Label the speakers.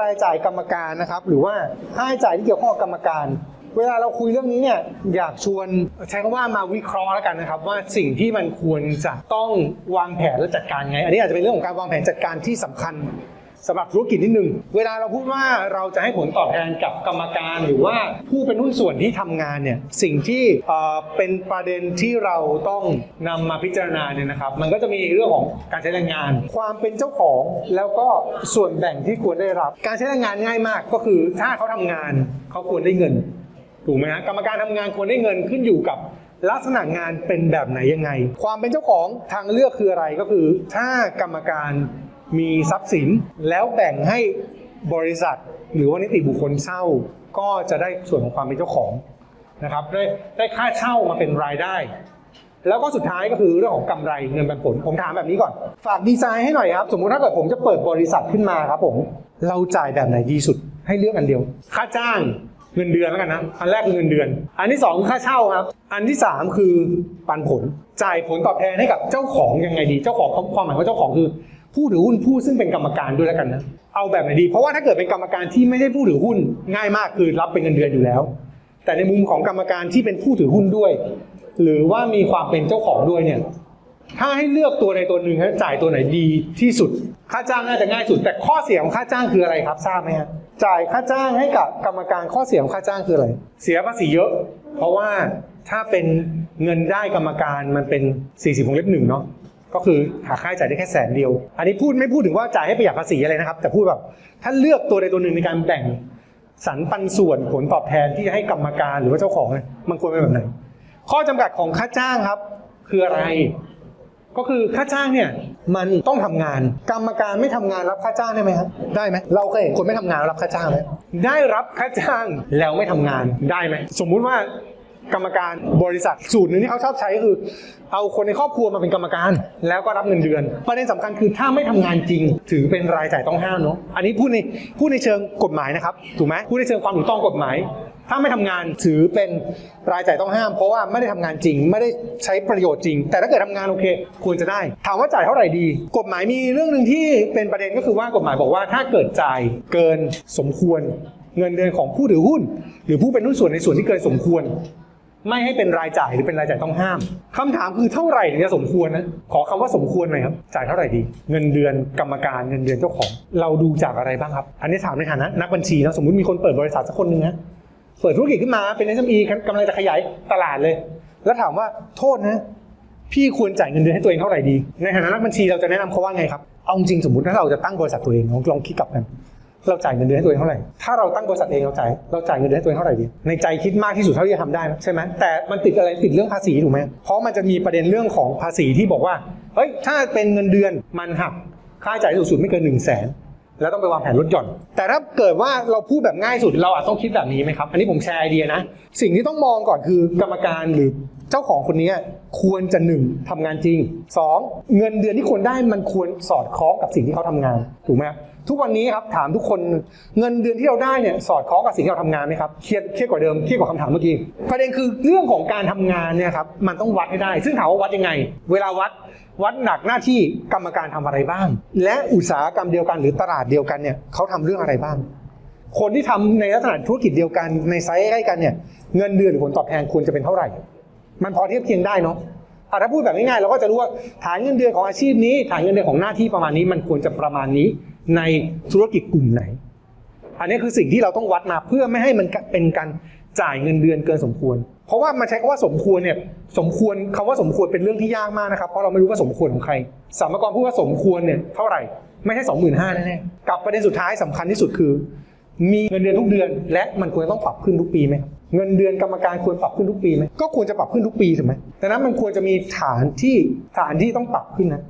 Speaker 1: รายจ่ายกรรมการนะครับหรือว่าค่าใช้จ่ายที่เกี่ยวข้องกับกรรมการ เวลาเราคุยเรื่องนี้เนี่ยอยากชวนใช้คำว่ามาวิเคราะห์แล้วกันนะครับ ว่าสิ่งที่มันควรจะต้องวางแผนและจัดการไง อันนี้อาจจะเป็นเรื่องของการวางแผนจัดการที่สำคัญ สำหรับธุรกิจนิดนึง เวลาเราพูดว่าเราจะให้ผลตอบแทนกับกรรมการหรือว่าผู้เป็นหุ้นส่วนที่ทำงานเนี่ยสิ่งที่เป็นประเด็นที่เราต้องนำมาพิจารณาเนี่ยนะครับ มันก็จะมีเรื่องของการใช้แรงงาน ความเป็นเจ้าของแล้วก็ส่วนแบ่งที่ควรได้รับ การใช้แรงงานง่ายมากก็คือถ้าเขาทำงานเขาควรได้เงินถูกไหมฮะกรรมการทำงานควรได้เงินขึ้นอยู่กับลักษณะงานเป็นแบบไหนยังไง ความเป็นเจ้าของทางเลือกคืออะไรก็คือ ถ้ากรรมการ มีทรัพย์สิน แล้วแบ่งให้บริษัท หรือว่านิติบุคคลเช่า ก็จะได้ส่วนของความเป็นเจ้าของนะครับได้ได้ค่าเช่ามาเป็นรายได้ แล้วก็สุดท้ายก็คือเรื่องของกำไรเงินปันผล ผมถามแบบนี้ก่อน ฝากดีไซน์ให้หน่อยครับ สมมุติถ้าเกิดผมจะเปิดบริษัทขึ้นมาครับผมเราจ่ายแบบไหนดีสุดให้เลือกอันเดียว ค่าจ้างเงินเดือนแล้วกันนะ อันแรกคือเงินเดือน อันที่สองคือค่าเช่าครับ อันที่สามคือปันผล จ่ายผลตอบแทนให้กับเจ้าของยังไงดี เจ้าของความหมายว่าเจ้าของคือ ผู้ถือหุ้นผู้ซึ่งเป็นกรรมการด้วยแล้วกันนะเอาแบบไหนดี เพราะว่าถ้าเกิดเป็นกรรมการที่ไม่ใช่ผู้ถือหุ้นง่ายมากคือรับเป็นเงินเดือนอยู่แล้ว แต่ในมุมของกรรมการที่เป็นผู้ถือหุ้นด้วย หรือว่ามีความเป็นเจ้าของด้วยเนี่ยถ้าให้เลือกตัวในตัวหนึ่งให้จ่ายตัวไหนดีที่สุด ค่าจ้างน่าจะง่ายสุด แต่ข้อเสียของค่าจ้างคืออะไรครับทราบไหมฮะจ่ายค่าจ้างให้กับกรรมการข้อเสียของค่าจ้างคืออะไร เสียภาษีเยอะ เพราะว่าถ้าเป็นเงินได้กรรมการมันเป็น 40วงเล็บหนึ่งเนาะ ก็คือหาค่าใช้จ่ายได้แค่แสนเดียว อันนี้พูดไม่พูดถึงว่าจ่ายให้ประหยัดภาษีอะไรนะครับ แต่พูดแบบถ้าเลือกตัวใดตัวหนึ่งในการแบ่งสรรปันส่วนผลตอบแทนที่จะให้กรรมการหรือว่าเจ้าของเนี่ยมันควรเป็นแบบไหน ข้อจำกัดของค่าจ้างครับ คืออะไร ก็คือค่าจ้างเนี่ยมันต้องทำงาน กรรมการไม่ทำงานรับค่าจ้างได้ไหมครับได้ไหมเราเคยเห็นคนไม่ทำงานรับค่าจ้างไหมได้รับค่าจ้างแล้วไม่ทำงานได้ไหมสมมุติว่า กรรมการบริษัทสูตรหนึ่งที่เขาชอบใช้คือ เอาคนในครอบครัวมาเป็นกรรมการ แล้วก็รับเงินเดือน ประเด็นสำคัญคือถ้าไม่ทำงานจริง ถือเป็นรายจ่ายต้องห้ามเนาะอันนี้พูดในพูดในเชิงกฎหมายนะครับถูกไหมพูดในเชิงความถูกต้องกฎหมาย ถ้าไม่ทำงานถือเป็นรายจ่ายต้องห้าม เพราะว่าไม่ได้ทำงานจริง ไม่ได้ใช้ประโยชน์จริง แต่ถ้าเกิดทำงานโอเค ควรจะได้ ถามว่าจ่ายเท่าไหร่ดี กฎหมายมีเรื่องหนึ่งที่เป็นประเด็นก็คือว่ากฎหมายบอกว่า ถ้าเกิดจ่ายเกินสมควร เงินเดือนของผู้ถือหุ้น หรือผู้เป็นหุ้นส่วนในส่วนที่เกินสมควร ไม่ให้เป็นรายจ่ายหรือเป็นรายจ่ายต้องห้ามคำถามคือเท่าไหร่ถึงจะสมควรนะ ขอคำว่าสมควรหน่อยครับ จ่ายเท่าไหร่ดี เงินเดือนกรรมการเงินเดือนเจ้าของ เราดูจากอะไรบ้างครับ อันนี้ถามในฐานะนักบัญชีนะสมมติมีคนเปิดบริษัทสักคนหนึ่งนะ เปิดธุรกิจขึ้นมาเป็น SME กำลังจะขยายตลาดเลย แล้วถามว่าโทษนะพี่ควรจ่ายเงินเดือนให้ตัวเองเท่าไหร่ดี ในฐานะนักบัญชีเราจะแนะนำเขาว่าไงครับ เอาจริงสมมติถ้าเราจะตั้งบริษัทตัวเองลองคิดกลับกัน เราจ่ายเงินเดือนให้ตัวเองเท่าไหร่ ถ้าเราตั้งบริษัทเองเราจ่าย เราจ่ายเงินเดือนให้ตัวเองเท่าไหร่ดี ในใจคิดมากที่สุดเท่าที่จะทำได้ใช่ไหมแต่มันติดอะไรติดเรื่องภาษีถูกไหมเพราะมันจะมีประเด็นเรื่องของภาษีที่บอกว่า เฮ้ย ถ้าเป็นเงินเดือนมันหัก ค่าใช้จ่ายสูงสุดไม่เกิน1นึ่งแสนแล้วต้องไปวางแผนลดหย่อน แต่ถ้าเกิดว่าเราพูดแบบง่ายสุดเราอาจต้องคิดแบบนี้ไหมครับ อันนี้ผมแชร์ไอเดียนะ สิ่งที่ต้องมองก่อนคือกรรมการหรือ เจ้าของคนนี้ควรจะหนึ่งทำงานจริงสองเงินเดือนที่ควรได้มันควรสอดคล้องกับสิ่งที่เขาทำงานถูกไหมทุกวันนี้ครับถามทุกคนเงินเดือนที่เราได้เนี่ยสอดคล้องกับสิ่งที่เราทำงานไหมครับเครียดเครียดกว่าเดิมเครียดกว่าคำถามเมื่อกี้ประเด็นคือเรื่องของการทำงานเนี่ยครับมันต้องวัดให้ได้ ซึ่งถามว่าวัดยังไง เวลาวัดวัดหนักหน้าที่กรรมการทำอะไรบ้าง และอุตสาหกรรมเดียวกันหรือตลาดเดียวกันเนี่ยเขาทำเรื่องอะไรบ้าง คนที่ทำในลักษณะธุรกิจเดียวกันในไซส์ใกล้กันเนี่ยเงินเดือนหรือผลตอบแทนควรจะเป็นเท่าไหร่ มันพอเทียบเคียงได้เนาะอะถ้าพูดแบบง่ายๆเราก็จะรู้ว่าฐานเงินเดือนของอาชีพนี้ ฐานเงินเดือนของหน้าที่ประมาณนี้ มันควรจะประมาณนี้ในธุรกิจกลุ่มไหน อันนี้คือสิ่งที่เราต้องวัดมาเพื่อไม่ให้มันเป็นการจ่ายเงินเดือนเกินสมควร เพราะว่ามันใช้คำว่าสมควรเนี่ยสมควรคำว่าสมควรเป็นเรื่องที่ยากมากนะครับ เพราะเราไม่รู้ว่าสมควรของใครสามกรพูดว่าสมควรเนี่ยเท่าไหร่ ไม่ใช่สองหมื่นห้าแน่ๆกับประเด็นสุดท้ายสำคัญที่สุดคือ มีเงินเดือนทุกเดือน และมันควรต้องปรับขึ้นทุกปีไหมเงินเดือนกรรมการควรปรับขึ้นทุกปีไหมก็ควรจะปรับขึ้นทุกปีถูกไหมดังนั้นมันควรจะมีฐานที่ฐานที่ต้องปรับขึ้นนะ